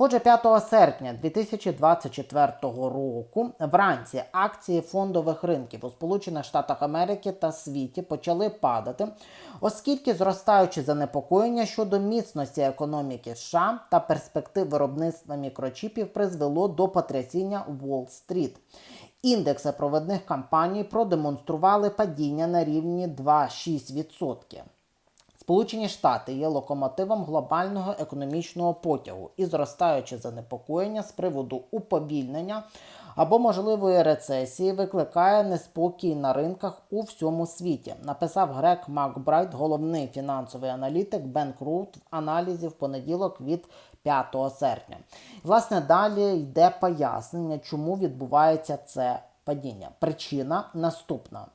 Отже, 5 серпня 2024 року вранці акції фондових ринків у Сполучених Штатах Америки та світі почали падати, оскільки зростаючі занепокоєння щодо міцності економіки США та перспектив виробництва мікрочіпів призвело до потрясіння Уолл-стріт. Індекси провідних компаній продемонстрували падіння на рівні 2,6%. Сполучені Штати є локомотивом глобального економічного потягу і зростаюче занепокоєння з приводу уповільнення або можливої рецесії викликає неспокій на ринках у всьому світі. Написав Грег Макбрайт, головний фінансовий аналітик Бенкрут в аналізі в понеділок від 5 серпня. Власне, далі йде пояснення, чому відбувається це падіння. Причина наступна.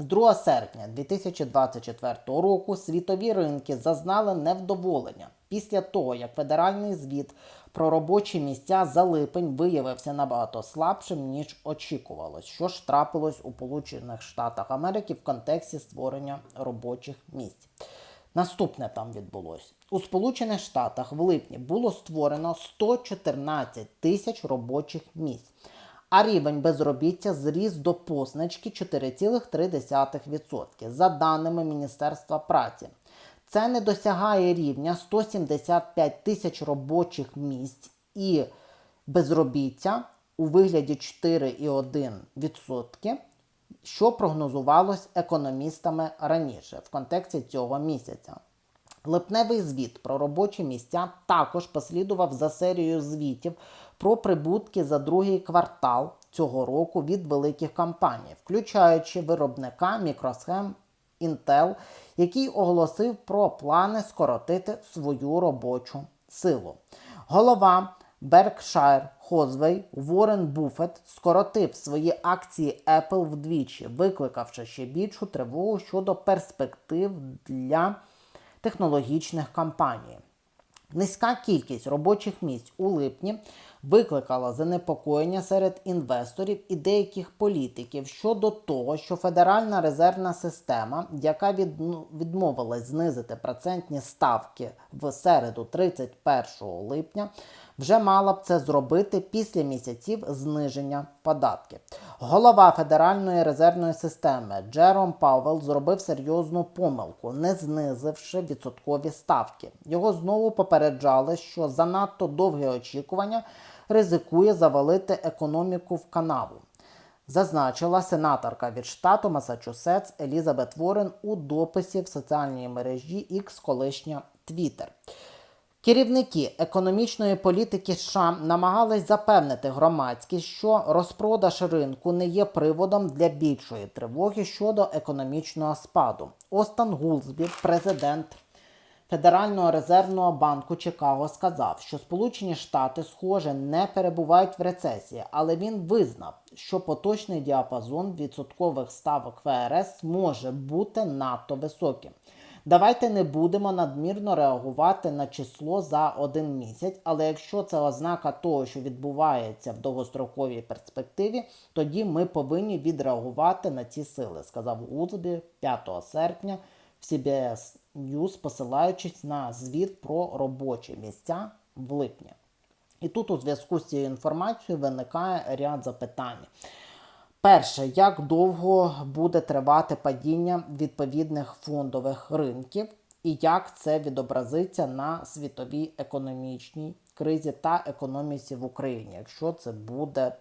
З 2 серпня 2024 року світові ринки зазнали невдоволення після того, як федеральний звіт про робочі місця за липень виявився набагато слабшим, ніж очікувалось, що ж трапилось у Сполучених Штатах Америки в контексті створення робочих місць. Наступне там відбулось. У Сполучених Штатах в липні було створено 114 тисяч робочих місць а рівень безробіття зріс до позначки 4,3%, за даними Міністерства праці. Це не досягає рівня 175 тисяч робочих місць і безробіття у вигляді 4,1%, що прогнозувалось економістами раніше в контексті цього місяця. Липневий звіт про робочі місця також послідував за серією звітів про прибутки за другий квартал цього року від великих компаній, включаючи виробника мікросхем Intel, який оголосив про плани скоротити свою робочу силу. Голова Berkshire Hathaway Уоррен Буфет скоротив свої акції Apple вдвічі, викликавши ще більшу тривогу щодо перспектив для технологічних компаній. Низька кількість робочих місць у липні викликала занепокоєння серед інвесторів і деяких політиків щодо того, що Федеральна резервна система, яка відмовилась знизити процентні ставки в середу 31 липня, вже мала б це зробити після місяців зниження податків. Голова Федеральної резервної системи Джером Пауэлл зробив серйозну помилку, не знизивши відсоткові ставки. Його знову попереджали, що занадто довге очікування ризикує завалити економіку в канаву. Зазначила сенаторка від штату Масачусетс Елізабет Ворен у дописі в соціальній мережі X колишня Twitter. Керівники економічної політики США намагались запевнити громадськість, що розпродаж ринку не є приводом для більшої тривоги щодо економічного спаду. Остан Гулсбі, президент Федерального резервного банку Чикаго, сказав, що Сполучені Штати, схоже, не перебувають в рецесії, але він визнав, що поточний діапазон відсоткових ставок ФРС може бути надто високим. Давайте не будемо надмірно реагувати на число за один місяць, але якщо це ознака того, що відбувається в довгостроковій перспективі, тоді ми повинні відреагувати на ці сили, сказав Узбі 5 серпня в CBS News, посилаючись на звіт про робочі місця в липні. І тут у зв'язку з цією інформацією виникає ряд запитань. Перше, як довго буде тривати падіння відповідних фондових ринків, і як це відобразиться на світовій економічній кризі та економіці в Україні, якщо це буде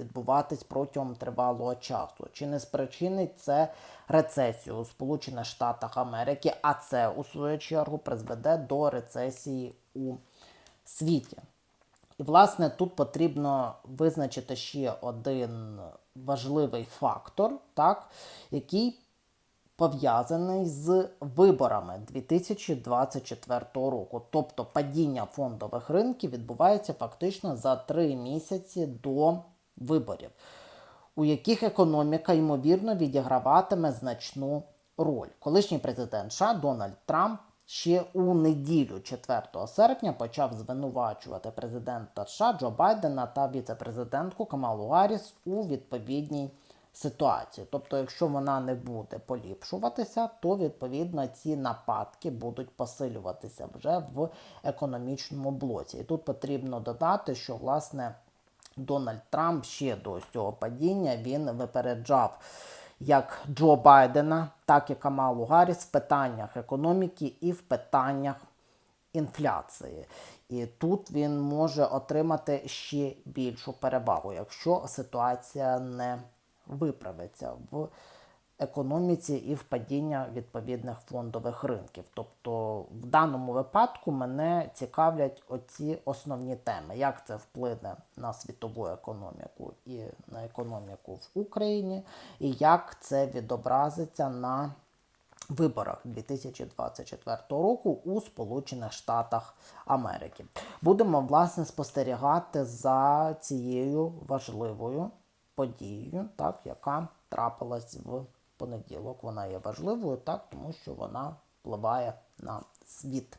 відбуватись протягом тривалого часу? Чи не спричинить це рецесію у Сполучених Штатах Америки, а це у свою чергу призведе до рецесії у світі? І, власне, тут потрібно визначити ще один важливий фактор, так, який пов'язаний з виборами 2024 року. Тобто падіння фондових ринків відбувається фактично за три місяці до виборів, у яких економіка, ймовірно, відіграватиме значну роль. Колишній президент США Дональд Трамп ще у неділю, 4 серпня, почав звинувачувати президента США Джо Байдена та віце-президентку Камалу Гарріс у відповідній ситуації. Тобто, якщо вона не буде поліпшуватися, то відповідно ці нападки будуть посилюватися вже в економічному блоці. І тут потрібно додати, що власне Дональд Трамп ще до цього падіння він випереджав як Джо Байдена, так і Камалу Гарріс в питаннях економіки і в питаннях інфляції. І тут він може отримати ще більшу перевагу, якщо ситуація не виправиться в економіці і в падіння відповідних фондових ринків. Тобто, в даному випадку мене цікавлять оці основні теми, як це вплине на світову економіку і на економіку в Україні, і як це відобразиться на виборах 2024 року у Сполучених Штатах Америки. Будемо власне спостерігати за цією важливою подією, так, яка трапилась в понеділок. Вона є важливою, так, тому що вона впливає на світ.